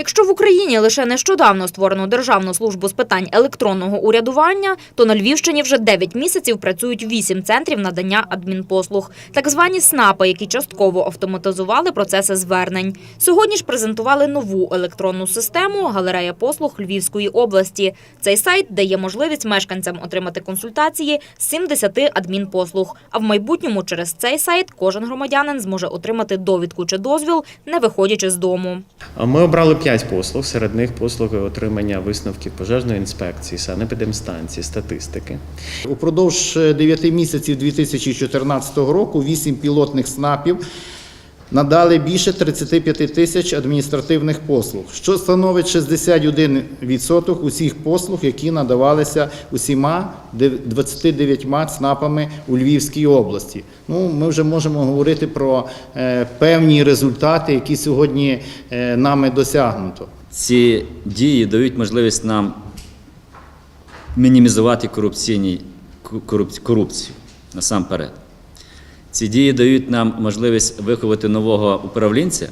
Якщо в Україні лише нещодавно створено Державну службу з питань електронного урядування, то на Львівщині вже 9 місяців працюють 8 центрів надання адмінпослуг, так звані СНАПи, які частково автоматизували процеси звернень. Сьогодні ж презентували нову електронну систему галерея послуг Львівської області. Цей сайт дає можливість мешканцям отримати консультації з 70 адмінпослуг. А в майбутньому через цей сайт кожен громадянин зможе отримати довідку чи дозвіл, не виходячи з дому. Ми обрали п'ять послуг. Серед них послуги отримання висновків пожежної інспекції, санепідемстанції, статистики. Упродовж 9 місяців 2014 року 8 пілотних СНАПів надали більше 35 тисяч адміністративних послуг, що становить 61% усіх послуг, які надавалися усіма дев- 29 СНАПами у Львівській області. Ну, ми вже можемо говорити про е, певні результати, які сьогодні е, нами досягнуто. Ці дії дають можливість нам мінімізувати корупційні, корупц- корупцію насамперед. Ці дії дають нам можливість виховати нового управлінця,